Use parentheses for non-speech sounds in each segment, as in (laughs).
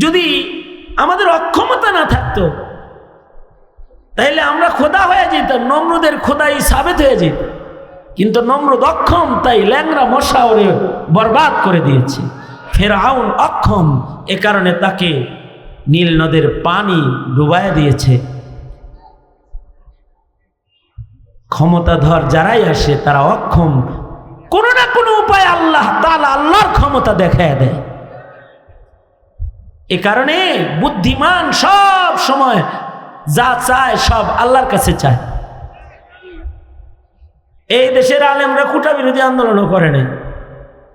যদি আমাদের অক্ষমতা না থাকতো, তাইলে আমরা খোদা হয়ে যেতাম, নম্রদের খোদাই সাবেত হয়ে যেত। কিন্তু নম্রদ অক্ষম, তাই ল্যাংরা মশা ওরে বরবাদ করে দিয়েছে। ফের ফেরাউন অক্ষম, এ কারণে তাকে নীল নদের পানি ডুবাইয়া দিয়েছে। ক্ষমতাধর যারাই আসে, তারা অক্ষম। কোনো না কোনো উপায় আল্লাহ তালা আল্লাহর ক্ষমতা দেখায় দেয়। এ কারণে বুদ্ধিমান সব সময় যা চায় সব আল্লাহর কাছে চায়। এই দেশের আলেমরা কুটা বিরোধী আন্দোলনও করে নাই,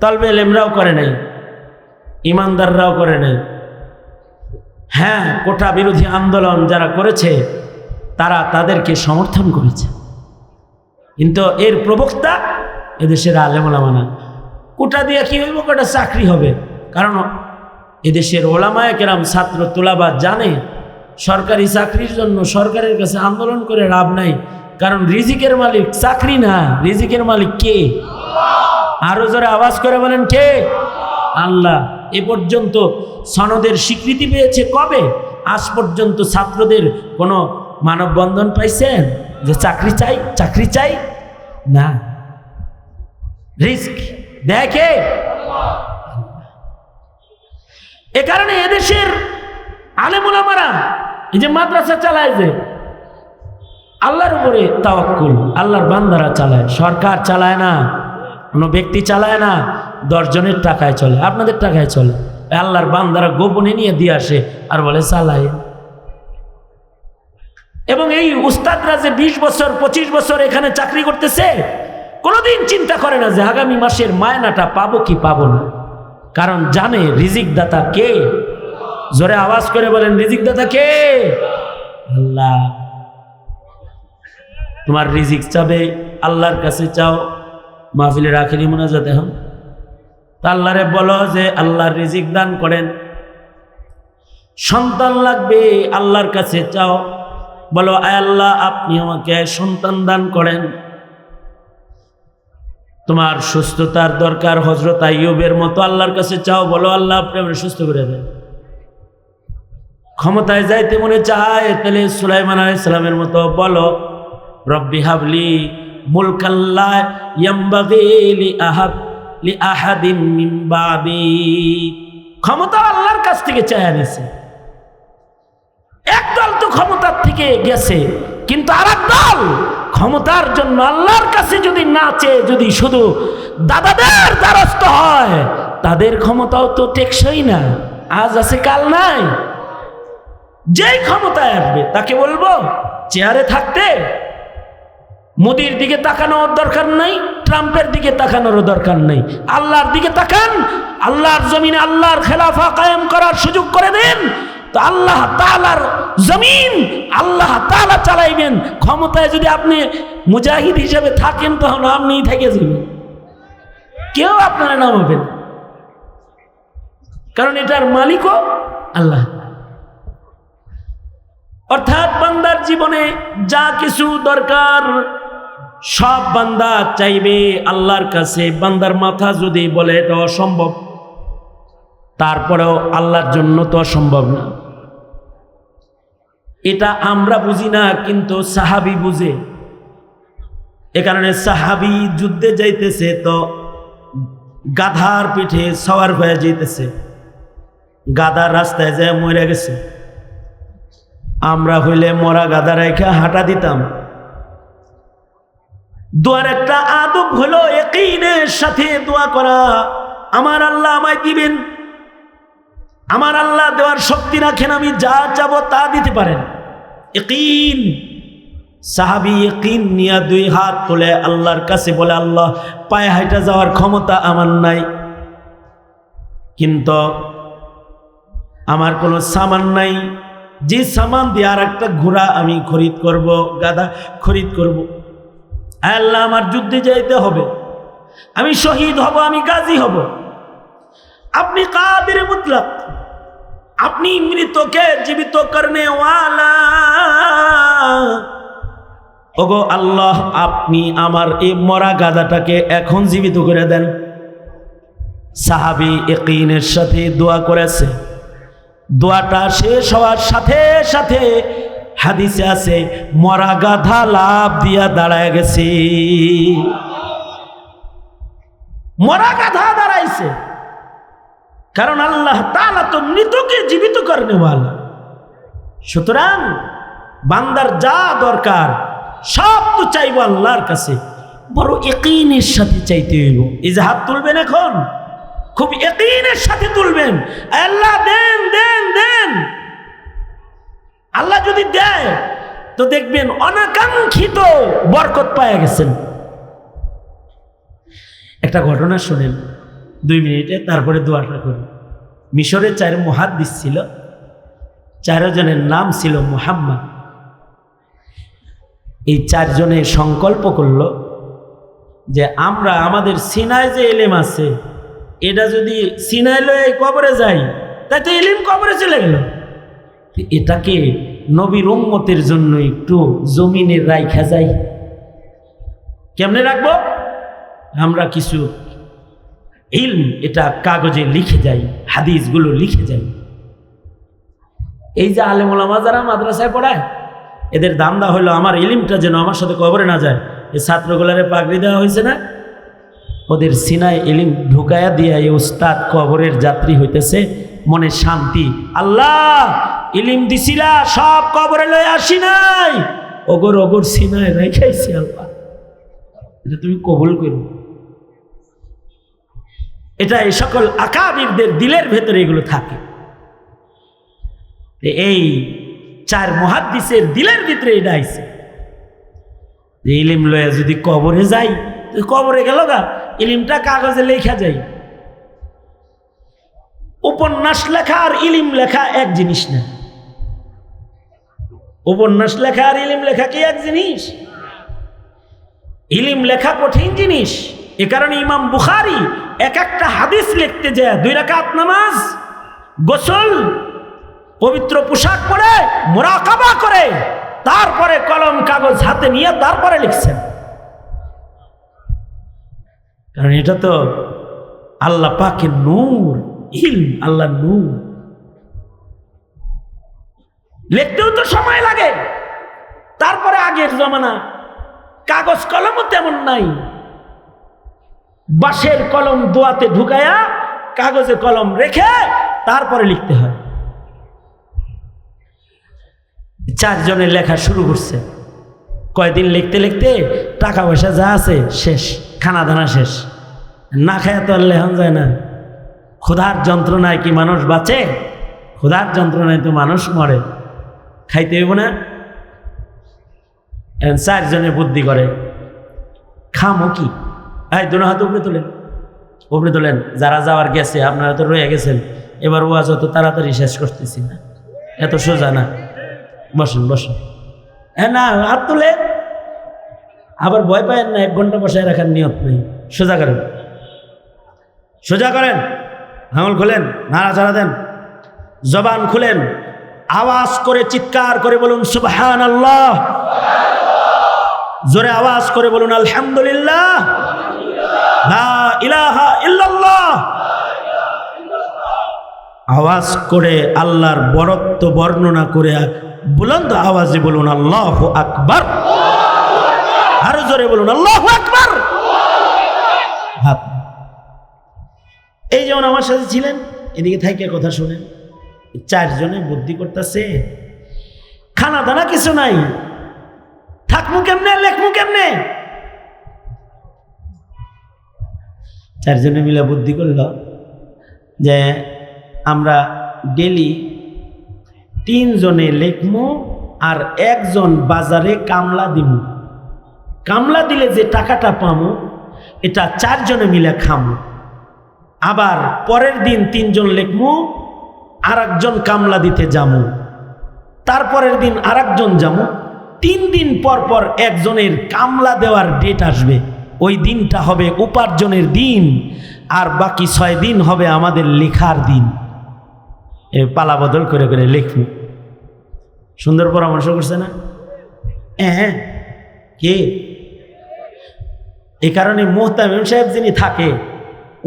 তলবে এলেমরাও করে নাই, ইমানদাররাও করে নাই। হ্যাঁ কোটা বিরোধী আন্দোলন যারা করেছে, তারা তাদেরকে সমর্থন করেছে। কিন্তু এর প্রবক্তা এদেশের আলেমোলামা না কোটা দিয়ে কি হইব, কটা চাকরি হবে। কারণ এদেশের ওলামায় কেরাম ছাত্র তোলাবাদ জানে, সরকারি চাকরির জন্য সরকারের কাছে আন্দোলন করে লাভ নাই, কারণ রিজিকের মালিক চাকরি না, রিজিকের মালিক কে? আরও জোরে আওয়াজ করে বলেন কে? আল্লাহ। এ পর্যন্ত সনদের স্বীকৃতি পেয়েছে কবে? আজ পর্যন্ত ছাত্রদের কোনো মানববন্ধন পাইছেন? যে চাকরি চাই চাকরি চাই? না। রিস্ক। দেখে? এ কারণে এদেশের আলেমুলামারা এই যে মাদ্রাসা চালায় যে, আল্লাহর উপরে তাওয়াক্কুল, আল্লাহর বান্দারা চালায়, সরকার চালায় না, কোনো ব্যক্তি চালায় না, দশজনের টাকায় চলে, আপনাদের টাকায় চলে আল্লাহর বান্দারা গোপনে নিয়ে দিয়ে আসে আর বলে চালায়। এবং এই উস্তাদরা যে বিশ বছর, পঁচিশ বছর এখানে চাকরি করতেছে, কোনোদিন চিন্তা করে না যে আগামী মাসের মায়নাটা পাবো কি পাবো না। কারণ জানে রিজিক দাতা কে? জোরে আওয়াজ করে বলেন রিজিক দাতা কে? আল্লাহ। তোমার রিজিক চাবে, আল্লাহর কাছে চাও। মাহফিলের আখেরি মোনাজাত তা আল্লাহরে বলো যে আল্লাহর রিজিক দান করেন। সন্তান লাগবে, আল্লাহর কাছে চাও। বলো, আয় আল্লাহ, আপনি আমাকে সন্তান দান করেন। তোমার সুস্থতার দরকার হজরত আইয়ুবের মতো আল্লাহর কাছে চাও, বলো আল্লাহ আপনি আমার সুস্থ করে দেন। ক্ষমতায় যাইতে মনে চায়, তাহলে সুলাইমান আলাইসালামের মতো বলো, রব্বি হাবলি ক্ষমতা থেকে গেছে, কিন্তু আর দল ক্ষমতার জন্য আল্লাহর কাছে যদি না চেয়ে যদি শুধু দাদাদের দ্বারস্থ হয়, তাদের ক্ষমতাও তো টেকসই না। আজ আছে, কাল নাই। যেই ক্ষমতায় আসবে, তাকে বলব, চেয়ারে থাকতে। মোদির দিকে তাকানোর দরকার নাই, ট্রাম্পের দিকে তাকানোরও দরকার নেই। আল্লাহর দিকে তাকান, আল্লাহর জমিনে আল্লাহর খেলাফা কায়েম করার সুযোগ করে দেন। তো আল্লাহ তালার জমিন আল্লাহ তালা চালাইবেন। ক্ষমতায় যদি আপনি মুজাহিদ হিসেবে থাকেন তখন আপনিই থেকে যাবেন। কেউ আপনারা নামাবেন কারণ এটার মালিকও আল্লাহ। অর্থাৎ বান্দার জীবনে যা কিছু দরকার, সব বান্দা চাইবে আল্লাহর কাছে। বান্দার মাথা যদি বলে এটা অসম্ভব, তারপরেও আল্লাহর জন্য তো অসম্ভব না। এটা আমরা বুঝি না, কিন্তু সাহাবি বুঝে। এ কারণে সাহাবি যুদ্ধে যাইতেছে তো গাধার পিঠে সওয়ার হয়ে যাইতেছে। গাধার রাস্তায় যায় মরে গেছে। আমরা হইলে মরা গাদা রেখে হাঁটা দিতাম। দোয়ার একটা আদব হলো একইনের সাথে দোয়া করা। আমার আল্লাহ আমায় দিবেন। আমার আল্লাহ দেওয়ার শক্তি রাখেন, আমি যা চাবো তা দিতে পারেন। একিন সাহাবি একিন নিয়া দুই হাত তোলে আল্লাহর কাছে বলে, আল্লাহ, পায়ে হাইটা যাওয়ার ক্ষমতা আমার নাই। কিন্তু আমার কোনো সামান নাই। যে সামান দিয়ে আর একটা ঘোড়া আমি খরিদ করব গাদা খরিদ করব। আল্লাহ, আমার যুদ্ধে যাইতে হবে। আমি শহীদ হব, আমি গাজী হব। আপনি কাদের মুতলাক? আপনি মৃতকে জীবিত করনে ওগো আল্লাহ, আপনি আমার এই মরা গাদাটাকে এখন জীবিত করে দেন। সাহাবি একিনের সাথে দোয়া করেছে। দোয়াটা শেষ হওয়ার সাথে সাথে হাদিসে আছে, মরা গাধা লাভ দিয়া দাঁড়ায় গেছে। মরা গাধা দাঁড়াইছে। কারণ আল্লাহ তালা তো মৃতকে জীবিত করেনেওয়ালা সুতরাং বান্দার যা দরকার, সব তো চাইব আল্লাহর কাছে। বড় একইনের সাথে চাইতে হইব। এই যে হাত তুলবেন এখন। খুব একইনের সাথে তুলবেন। আল্লাহ, দেন দেন দেন। আল্লাহ যদি দেয়, তো দেখবেন অনাকাঙ্ক্ষিত বরকত পায়া গেছেন। একটা ঘটনা শোনেন। দুই মিনিটে তারপরে দোয়াটা করি। মিশরে চার মহাদ্দিস ছিল, চারজনের নাম ছিল মুহাম্মদ। এই চারজনে সংকল্প করল যে আমরা আমাদের সিনায় যে এলেম আছে, এটা যদি সিনায় লয়ে কবরে যাই তাই তো এলিম কবরে চলে গেল। এটাকে নবীর উম্মতের জন্য একটু জমিনে রাইখা যাই কেমনে রাখব? আমরা কিছু ইলম এটা কাগজে লিখে যাই হাদিসগুলো লিখে যাই এই যে আলেমুলামা যারা মাদ্রাসায় পড়ায়, এদের দান্দা হলো আমার ইলিমটা যেন আমার সাথে কবরে না যায়। এই ছাত্রগুলারে পাগড়ি দেওয়া হয়েছে না? ওদের সিনায় ইলিম ঢুকায়া দিয়া এই উস্তাদ কবরের যাত্রী হইতেছে, মনে শান্তি। আল্লাহ, ইলিম দিছিলা সব কবরে লয়ে আসি নাই। ওগর ওগর সিনায় রেখাইছি আল্লাহ। এটা তুমি কবুল করো। এটা এই সকল আকাবিরদের দিলের ভেতরে এগুলো থাকে। এই চার মহাদ্দিসের দিলের ভিতরে এটা আইছে। যে ইলিম লয়া যদি কবরে যাই কবরে গেল গা, ইলিমটা কাগজে লেখা যাই উপন্যাস লেখা আর ইলিম লেখা এক জিনিস না। উপন্যাস লেখা আর ইলিম লেখা কি এক জিনিস? ইলিম লেখা কঠিন জিনিস। এ কারণে ইমাম বুখারি এক একটা হাদিস লিখতে যায়, দুই রাকাত নামাজ, গোসল, পবিত্র পোশাক পরে, মোরাকাবা করে, তারপরে কলম, কাগজ হাতে নিয়ে তারপরে লিখছেন। কারণ এটা তো আল্লাহ পাকের নূর ইল আল্লাহ নূর। লিখতেও তো সময় লাগে। তারপরে আগের জমানা, কাগজ, কলমও তেমন নাই। বাঁশের কলম দোয়াতে ঢুকায়া কাগজে কলম রেখে তারপরে লিখতে হয়। চারজনের লেখা শুরু করছে। কয়দিন লিখতে লিখতে টাকা পয়সা যা আছে শেষ, খানা দানা শেষ। না খায় তো আর লেখন যায় না। ক্ষুধার যন্ত্রণায় কি মানুষ বাঁচে? ক্ষুধার যন্ত্রণায় তো মানুষ মরে। খাইতে হইব না। চারজনে বুদ্ধি করে, খামো কি? এই, দুনো হাত উপরে তোলেন। উপরে তোলেন। যারা যাওয়ার গেছে, আপনারা তো রয়ে গেছেন। এবার ওয়াজ অত তাড়াতাড়ি শেষ করতেছি না। এত সোজা না। বসেন বসেন। হ্যাঁ না, হাত তুলে আবার ভয় পায়েন না, এক ঘণ্টা বসায় রাখার নিয়ত নেই। সোজা করেন। সোজা করেন। আঙুল খোলেন, নাড়াচাড়া দেন। জবান খুলেন। আওয়াজ করে চিৎকার করে বলুন সুবহান আল্লাহ জোরে আওয়াজ করে বলুন, আলহামদুলিল্লাহ। আওয়াজ করে আল্লাহর বরত্ব বর্ণনা করে বুলন্দ আওয়াজে বলুন, আল্লাহ আকবার। আরও জোরে বলুন, আল্লাহ আকবার। এই যেমন আমার সাথে ছিলেন, এদিকে থাইকে কথা শুনেন। চারজনে বুদ্ধি করতেছে। খানা দানা কিছু নাই। থাকমু কেমনে, লেখমু কেমনে? চারজনে মিলে বুদ্ধি করল যে আমরা ডেলি তিনজনে লেখমু আর একজন বাজারে কামলা দিব কামলা দিলে যে টাকাটা পামো, এটা চারজনে মিলে খামু। আবার পরের দিন তিনজন লেখমু আর একজন কামলা দিতে যামু। তারপরের দিন আর একজন যামু। তিন দিন পর পর একজনের কামলা দেওয়ার ডেট আসবে। ওই দিনটা হবে উপার্জনের দিন, আর বাকি ছয় দিন হবে আমাদের লেখার দিন। এ পালা বদল করে করে লিখব। সুন্দর পরামর্শ করছে না? হ্যাঁ কে? এই কারণে মোহতামিম সাহেব যিনি থাকে,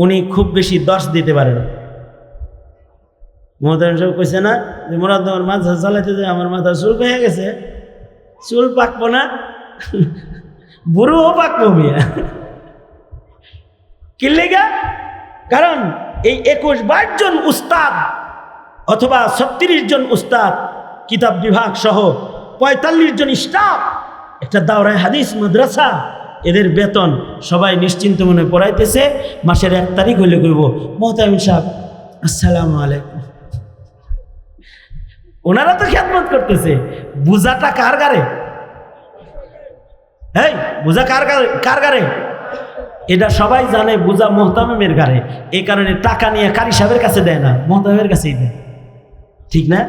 উনি খুব বেশি দশ দিতে পারেন মোহতামিম সাহেব কইছে না, যে মোরাদ আমার মাথা চালাইতে যায় আমার মাথা চুল পেয়ে গেছে। চুল পাকবো না? বুড়োও পাকবো মিয়া কি লেগা? কারণ এই একুশ বাইশ জন উস্তাদ অথবা ছত্রিশ জন উস্তাদ, কিতাব বিভাগ সহ পঁয়তাল্লিশ জন স্টাফ, একটা দাওরায় হাদিস, মাদ্রাসা, এদের বেতন সবাই নিশ্চিন্ত মনে পড়াইতেছে। মাসের এক তারিখ হইলে কইব, মোহতামিম সাহেব, আসসালামু আলাইকুম। ওনারা তো খ্যাতমত করতেছে। বুঝাটা কার গারে এই বুঝা কার কার গারে? এটা সবাই জানে, বুঝা মোহতামের গারে। এই কারণে টাকা নিয়ে কারি সাহেবের কাছে দেয় না মোহতামের কাছেই দেয়। ঠিক না?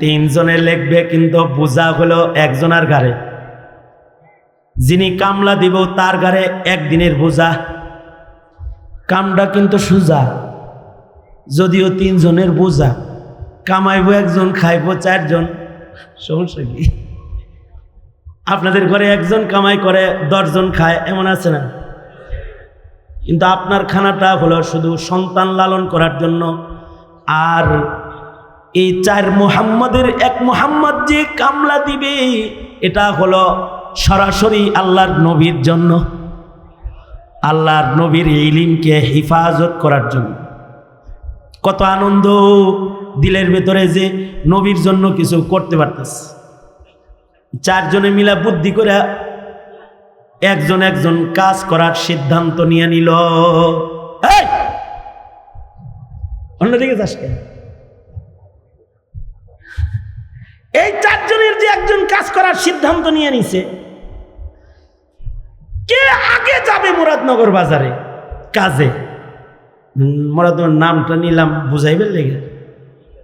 তিনজনে লিখবে, কিন্তু বোঝা হলো একজনের গারে। যিনি কামলা দিব, তার গারে একদিনের বোঝা। কামটা কিন্তু সোজা, যদিও তিনজনের বোঝা। কামাইব একজন, খাইব চারজন। সমস্যা কি? আপনাদের ঘরে একজন কামাই করে দশজন খায়, এমন আছে না? কিন্তু আপনার খানাটা হলো শুধু সন্তান লালন করার জন্য, আর এই চার মোহাম্মদের এক মোহাম্মদ যে কামলা দিবে, এটা হলো সরাসরি আল্লাহর নবীর জন্য, আল্লাহর নবীর ইলিমকে হেফাজত করার জন্য। কত আনন্দ! দিলের ভেতরে যে নবীর জন্য কিছু করতে পারতেছে চারজনে মিলা বুদ্ধি করে একজন একজন কাজ করার সিদ্ধান্ত নিয়ে নিল! অন্যদিকে যাস কেন? এই চারজনের যে একজন কাজ করার সিদ্ধান্ত নিয়ে নিছে, কে আগে যাবে মুরাদনগর বাজারে? কাজে। মুরাদনগর নামটা নিলাম, বুঝাইবেন লেগে?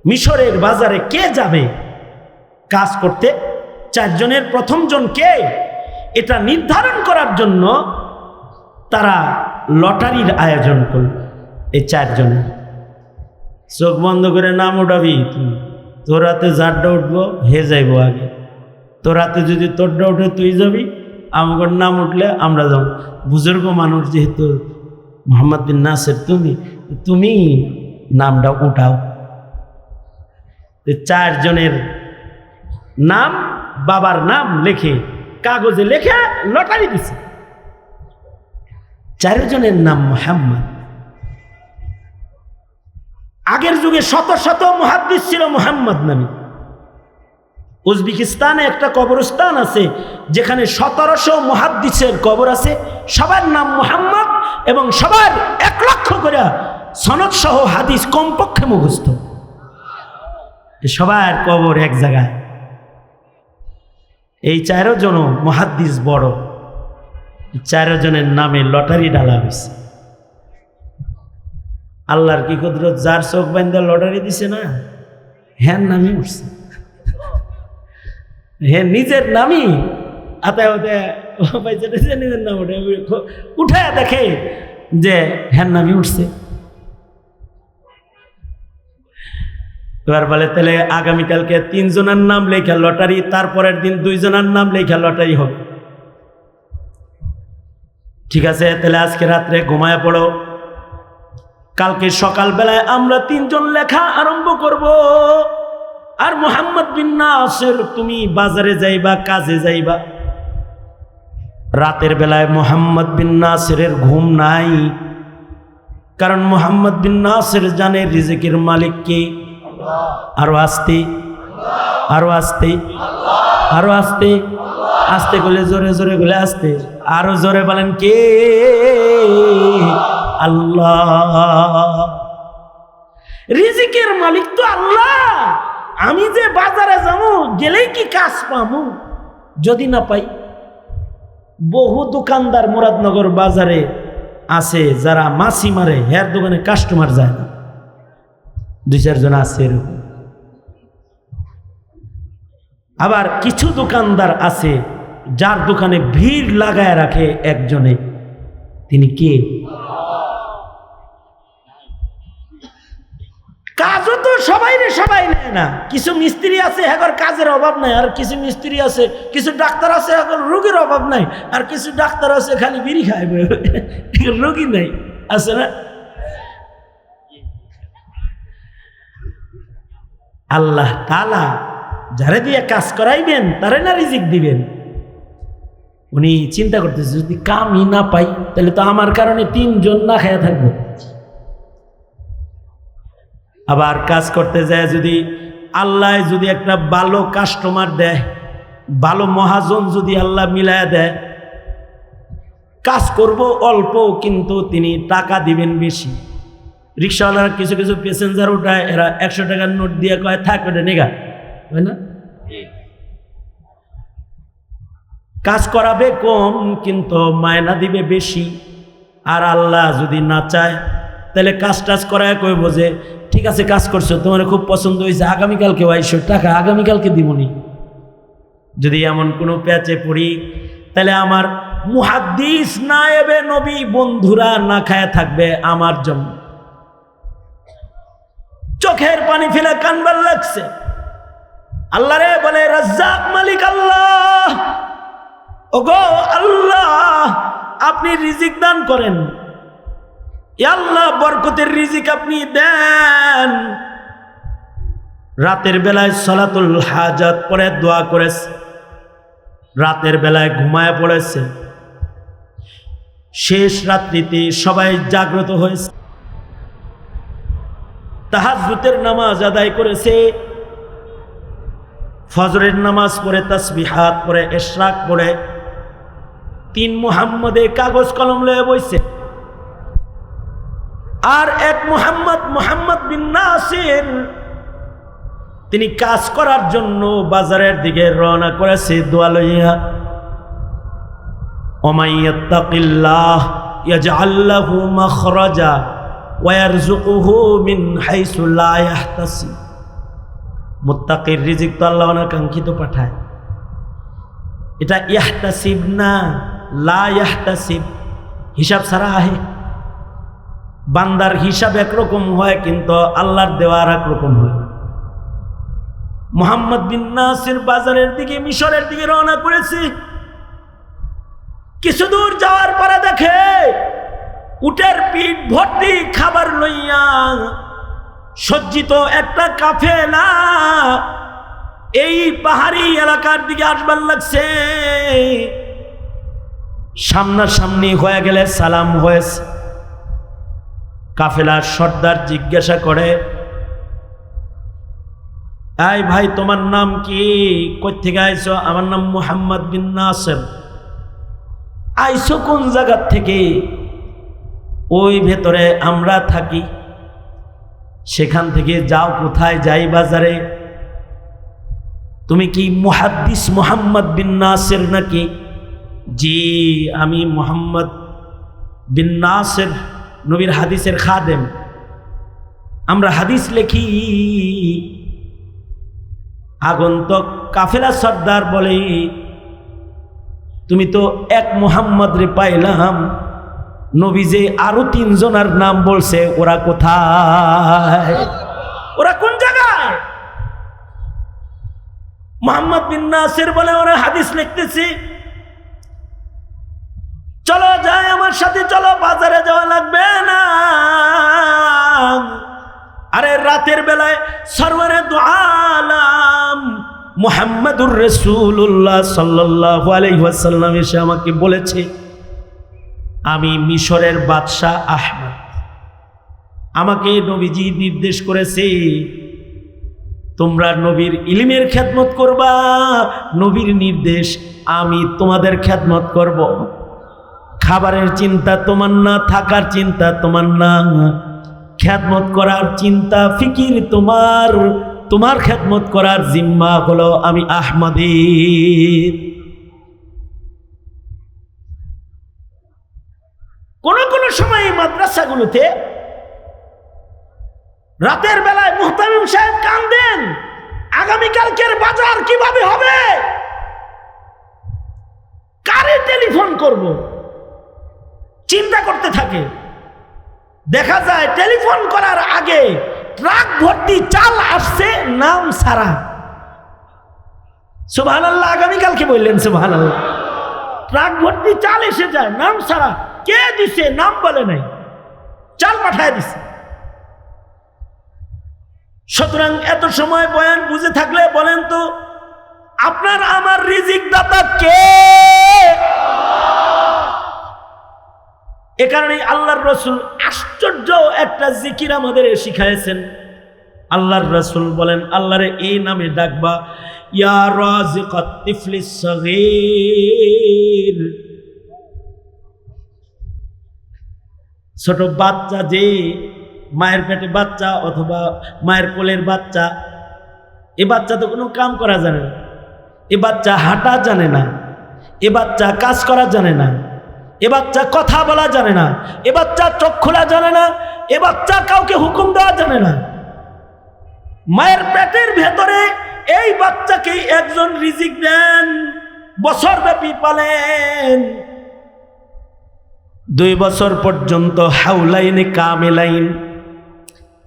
মিশরের বাজারে কে যাবে? কাজ করতে চারজনের প্রথম জন কে? এটা নির্ধারণ করার জন্য তারা লটারির আয়োজন করল, এই চারজনের চোখ বন্ধ করে নাম উঠাবি তুই। তোর হাতে যারটা উঠবো, হে যাইব আগে। তোর হাতে যদি তোরটা উঠে তুই যাবি আমার নাম উঠলে আমরা যাব। বুজুর্গ মানুষ যেহেতু, মোহাম্মদ বিন নাসের তুমি তুমি নামটা উঠাও। চারজনের নাম, বাবার নাম লেখে, কাগজে লেখে লটারি দিছে। চারজনের নাম মোহাম্মদ। আগের যুগে শত শত মহাদ্দিস ছিল মোহাম্মদ নামে। উজবেকিস্তানে একটা কবরস্থান আছে, যেখানে সতেরোশো মহাদ্দিসের কবর আছে। সবার নাম মোহাম্মদ এবং সবার এক লক্ষ করে সনদ সহ হাদিস কমপক্ষে মুখস্থ। সবার কবর এক জায়গায়। এই চারো জন মহাদ্দিস বড়। এই চারো জনের নামে লটারি ডালা হয়েছে আল্লাহর কি কুদরত, যার চোখ বান্ধা লটারি দিছে না হ্যাঁ নামই উঠছে। হ্যাঁ নিজের নামই আতায় নিজের নাম উঠে উঠে দেখে যে হ্যাঁ নামই উঠছে। এবার বলে, তাহলে আগামীকালকে তিনজনের নাম লেখা লটারি, তারপরের দিন দুইজনের নাম লেখা লটারি হবে। ঠিক আছে, তাহলে আজকে রাত্রে ঘুমায় পড়ো। কালকে সকালবেলায় আমরা তিনজন লেখা আরম্ভ করব। আর মোহাম্মদ বিন নাসের, তুমি বাজারে যাইবা, কাজে যাইবা। রাতের বেলায় মোহাম্মদ বিন নাসেরের ঘুম নাই। কারণ মোহাম্মদ বিন নাসের জানে রিজিকের মালিক কে? আরও আসতে। আরও আসতে। আরও আসতে। আসতে গলে জোরে জোরে গলে আসতে। আরও জোরে বলেন কে? আল্লাহ। মালিক তো আল্লাহ। আমি যে বাজারে যাব, গেলেই কি কাজ পাবো? যদি না পাই, বহু দোকানদার মুরাদনগর বাজারে আছে, যারা মাছি মারে, হেয়ার দোকানে কাস্টমার যায় না। দুই চারজন আছে আবার কিছু দোকানদার আছে, যার দোকানে ভিড় লাগায় রাখে একজনে। তিনি কে? কাজও তো সবাই রে সবাই নেয় না। কিছু মিস্ত্রি আছে এখন কাজের অভাব নাই। আর কিছু মিস্ত্রি আছে, কিছু ডাক্তার আছে এখন রোগীর অভাব নাই। আর কিছু ডাক্তার আছে, খালি বিড়ি খায়। (laughs) রোগী নাই, আছে না? আল্লাহ তালা যারা দিয়ে কাজ করাইবেন, তারে না রিজিক দিবেন। উনি চিন্তা করতেছে, যদি কামই না পাই, তাহলে তো আমার কারণে তিনজন না খেয়ে থাকব। আবার কাজ করতে যায় যদি আল্লাহ যদি একটা ভালো কাস্টমার দেয়, ভালো মহাজন যদি আল্লাহ মিলায় দেয়। কাজ করব অল্প, কিন্তু তিনি টাকা দিবেন বেশি। রিক্সাওয়ালারা কিছু কিছু প্যাসেঞ্জার উঠায় এরা একশো টাকার নোট দিয়ে কয় থাক ওটা নেগা হয় না? কাজ করাবে কম কিন্তু মায়না দিবে বেশি। আর আল্লাহ যদি না চায় তাহলে কাজ টাজ করায় কইব যে ঠিক আছে কাজ করছ তোমার খুব পছন্দ হয়েছে আগামীকালকে আইসো টাকা আগামীকালকে দিবনি। যদি এমন কোনো প্যাচে পড়ি তাহলে আমার মুহাদ্দিস না এবে নবী বন্ধুরা না খায় থাকবে আমার জন্য। চোখের পানি ফেলে কানবার লাগছে। আল্লাহ রে বলে, রাজ্জাক মালিক আল্লাহ। ওগো আল্লাহ, আপনি রিজিক দান করেন। আল্লাহ, বরকতের রিজিক আপনি দেন। রাতের বেলায় সলাতুল হাজাত পরে দোয়া করেছে। রাতের বেলায় ঘুমায় পড়েছে। শেষ রাত্রিতে সবাই জাগ্রত হয়েছে। তাহাজুতের নামাজ আদায় করেছে। ফজরের নামাজ পড়ে, তসবিহাত পড়ে, এশরাক পড়ে। তিন মুহাম্মদে কাগজ কলম লয়ে বইছে। আর এক মুহাম্মদ মুহাম্মদ বিন নাসির, তিনি কাজ করার জন্য বাজারের দিকে রওনা করেছে দোয়া লইয়া। ওমাইয়াত্তাকিল্লাহ ইয়াজআল্লাহু মাখরাজা। মিন হাইসু ইয়াহতাসিব। মুত্তাকির রিজিক তো আল্লাহ অনাকাঙ্ক্ষিত পাঠায়। এটা ইয়াহতাসিব না লা ইয়াহতাসিব। হিসাব ছাড়া আহে। বান্দার হিসাব একরকম হয়, কিন্তু আল্লাহর দেওয়ার একরকম হয়। মোহাম্মদ বিন নাসির বাজারের দিকে, মিশরের দিকে রওনা করেছি। কিছু দূর যাওয়ার পরে দেখে উটের পিঠ ভর্তি খাবার লইয়া সজ্জিত একটা কাফেলা এই পাহাড়ি এলাকার দিকে আসবার লাগছে। সামনাসামনি হয়ে গেলে সালাম হয়েছে। কাফেলার সর্দার জিজ্ঞাসা করে এই ভাই, তোমার নাম কি? কই থেকে আইছো? আমার নাম মুহাম্মদ বিন নাসের। আইছো কোন জায়গার থেকে? ওই ভেতরে আমরা থাকি। সেখান থেকে যাও, কোথায় যাই বাজারে? তুমি কি মুহাদ্দিস মোহাম্মদ বিন নাসের নাকি? জি, আমি মোহাম্মদ বিন নাসের, নবীর হাদিসের খাদেম। আমরা হাদিস লেখি। আগন্তক কাফেলা সর্দার বলে, তুমি তো এক মোহাম্মদ রে পাইলাম। নবী যে আরও তিনজনের নাম বলছে, ওরা কোথায়? ওরা কোন জায়গায়? মোহাম্মদ বিন বলে ওরা হাদিস লিখতেছি। চলো যাই আমার সাথে, চলো বাজারে যাওয়া লাগবে না। আরে রাতের বেলায় সর্বরে দোয়ালাম মোহাম্মদুর রসুল্লাহ সাল্লাহ আলহাসাল্লাম এসে আমাকে বলেছে আমি মিশরের বাদশাহ আহমদ। আমাকে নবীজি নির্দেশ করেছে, তোমরা নবীর ইলিমের খ্যাতমত করবা, নবীর নির্দেশ আমি তোমাদের খ্যাতমত করব। খাবারের চিন্তা তোমার না, থাকার চিন্তা তোমার না খ্যাতমত করার চিন্তা, ফিকির তোমার তোমার খ্যাতমত করার জিম্মা হলো আমি আহমদের কোন কোন সময় এই মাদ্রাসাগুলোতে রাতের বেলায় মুহতামিম সাহেব কান্দেন আগামীকালকের বাজার কীভাবে হবে? কারে টেলিফোন করব? চিন্তা করতে থাকে। দেখা যায় টেলিফোন করার আগে ট্রাক ভর্তি চাল আসছে নাম সারা। সুবহান আল্লাহ আগামীকালকে বললেন সুবহান আল্লাহ ট্রাক ভর্তি চাল এসে যায়, নাম সারা। কে দিছে? নাম বলে নাই। চাল পাঠায় দিছে। সুতরাং এত সময় বয়ান বুঝে থাকলে বলেন তো, আপনার আমার রিজিক দাতা কে? এ কারণে আল্লাহর রসুল আশ্চর্য একটা জিকির আমাদের শিখাইছেন। আল্লাহর রসুল বলেন, আল্লাহরে এই নামে ডাকবা, ইয়া রাজিকাত তিফলিস সগীর ছোট বাচ্চা যে মায়ের পেটে বাচ্চা অথবা মায়ের কোলের বাচ্চা, এ বাচ্চা তো কোনো কাম করা জানে না। এ বাচ্চা হাঁটা জানে না। এ বাচ্চা কাজ করা জানে না। এ বাচ্চা কথা বলা জানে না। এ বাচ্চা চোখ খোলা জানে না। এ বাচ্চা কাউকে হুকুম দেওয়া জানে না। মায়ের পেটের ভেতরে এই বাচ্চাকে একজন রিজিক দেন বছর ব্যাপী পালেন। দুই বছর পর্যন্ত হাউলাইনে কামেলাইন।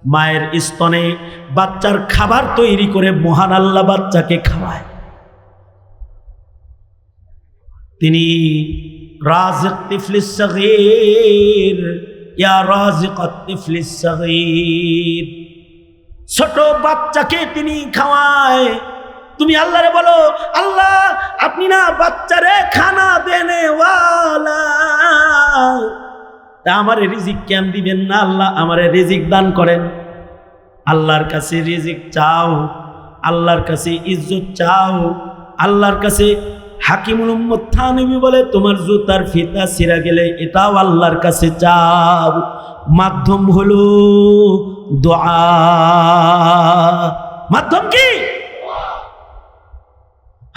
মায়ের স্তনে বাচ্চার খাবার তৈরি করে মহান আল্লাহ বাচ্চাকে খাওয়ায়। তিনি রাজিক তিফলিস ইয়া ছোট বাচ্চাকে তিনি খাওয়ায়। তুমি আল্লাহরে বলো, আল্লাহ, আপনি না বাচ্চারে খানা দেনে তা আমারে রিজিক কেন দিবেন না? আল্লাহ আমারে রিজিক দান করেন। আল্লাহর কাছে রিজিক চাও, আল্লাহর কাছে ইজ্জত চাও, আল্লাহর কাছে হাকিমুল উম্মত থানবী বলে তোমার জুতার ফিতা ছিঁড়া গেলে এটাও আল্লাহর কাছে চাও। মাধ্যম হলো দোয়া। মাধ্যম কি?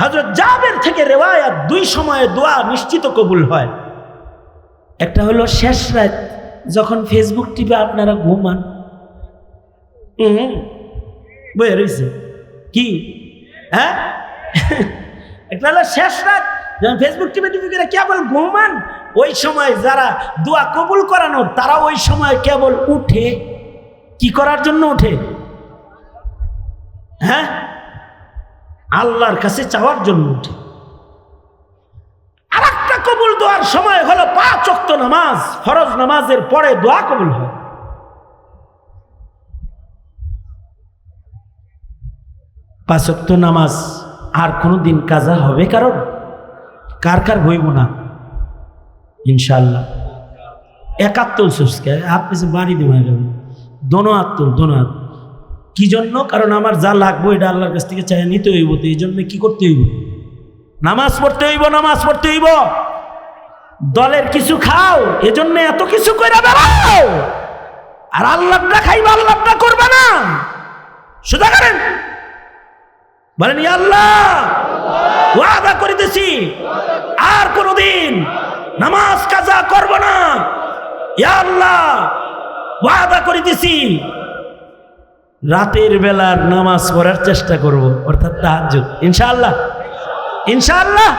হজরত জাবের থেকে রেওয়ায়াত দুই সময়ে দোয়া নিশ্চিত কবুল হয়। একটা হলো শেষ রাত, যখন ফেসবুক টিপে আপনারা ঘুমান। বয়ে রয়েছে কি? হ্যাঁ? একটা হলো শেষ রাত, যখন ফেসবুক টিপে টিপে করে কেবল ঘুমান, ওই সময় যারা দোয়া কবুল করানোর, তারা ওই সময় কেবল উঠে। কি করার জন্য উঠে? হ্যাঁ? আল্লাহর কাছে চাওয়ার জন্য উঠে। আর একটা কবুল দোয়ার সময় হলো পাঁচ অক্ত নামাজ, ফরজ নামাজের পরে দোয়া কবুল হয়। পাঁচ অক্ত নামাজ আর কোনো দিন কাজা হবে কারণ? কার কার হইব না? ইনশাল্লাহ একাত্তর সুস্কে পিছনে বাড়ি দেওয়া যাবে দোনো হাত তোল, দোনো হাত। কি জন্য? কারণ আমার যা লাগবে এটা আল্লাহর কাছ থেকে চাই নিতে হইব, তো এই জন্য কি করতে হইব? নামাজ পড়তে হইব, নামাজ পড়তে হইব। দলের কিছু খাও, এজন্য এত কিছু করে বেড়াও। আর আল্লাহটা খাইবা, আল্লাহটা করবে না। সোজা করেন। বলেন, "ইয়া আল্লাহ, ওয়াদা করিতেছি। আর কোনদিন নামাজ কাজা করব না। ইয়া আল্লাহ, ওয়াদা করিতেছি। রাতের বেলার নামাজ পড়ার চেষ্টা করব অর্থাৎ তাহাজ ইনশাল্লাহ ইনশাআল্লাহ।